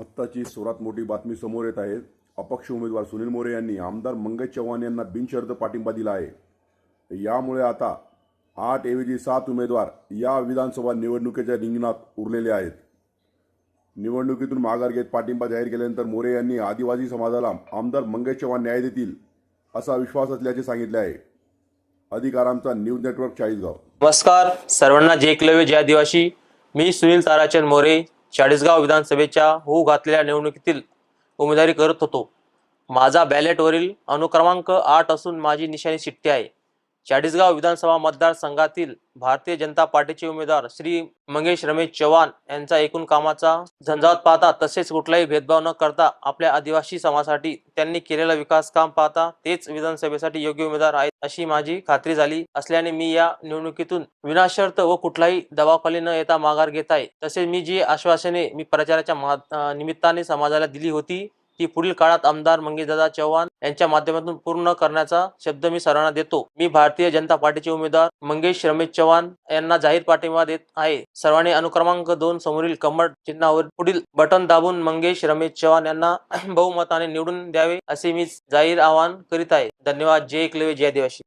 आत्ताची सर्वात मोठी बातमी समोर येत आहे. अपक्ष उमेदवार सुनील मोरे यांनी आमदार मंगेश चव्हाण यांना बिनशर्त पाठिंबा दिला आहे. यामुळे आता आठ ऐवजी सात उमेदवार या विधानसभा निवडणुकीच्या रिंगणात उरलेले आहेत. निवडणुकीतून माघार घेत पाठिंबा जाहीर केल्यानंतर मोरे यांनी आदिवासी समाजाला आमदार मंगेश चव्हाण न्याय देतील असा विश्वास असल्याचे सांगितले आहे. अधिकारांचा न्यूज नेटवर्क चाळीसगाव. नमस्कार. सर्वांना जे एकलव्य जय आदिवासी. मी सुनील ताराचंद मोरे चाळीसगाव विधानसभेच्या होऊ घातलेल्या निवडणुकीतील उमेदवारी करत होतो. माझा बॅलेटवरील अनुक्रमांक आठ असून माझी निशाणी शिट्टी आहे. चाळीसगाव विधानसभा मतदारसंघातील भारतीय जनता पार्टीचे उमेदवार श्री मंगेश रमेश चव्हाण यांचा एकूण कामाचा झंझावत पाहता तसेच कुठलाही भेदभाव न करता आपल्या आदिवासी समाजासाठी त्यांनी केलेला विकास काम पाहता तेच विधानसभेसाठी योग्य उमेदवार आहेत अशी माझी खात्री झाली असल्याने मी या निवडणुकीतून विनाशर्त व कुठलाही दबावखाली न येता माघार घेत आहे. तसेच मी जी आश्वासने मी प्रचाराच्या निमित्ताने समाजाला दिली होती ती पुढील काळात आमदार मंगेशदादा चव्हाण यांच्या माध्यमातून पूर्ण करण्याचा शब्द मी सर्वांना देतो. मी भारतीय जनता पार्टीचे उमेदवार मंगेश रमेश चव्हाण यांना जाहीर पाठिंबा देत आहे. सर्वांनी अनुक्रमांक दोन समोरील कमळ चिन्हावर पुढील बटन दाबून मंगेश रमेश चव्हाण यांना बहुमताने निवडून द्यावे असे मी जाहीर आवाहन करीत आहे. धन्यवाद. जय एकलवे जय आदिवासी.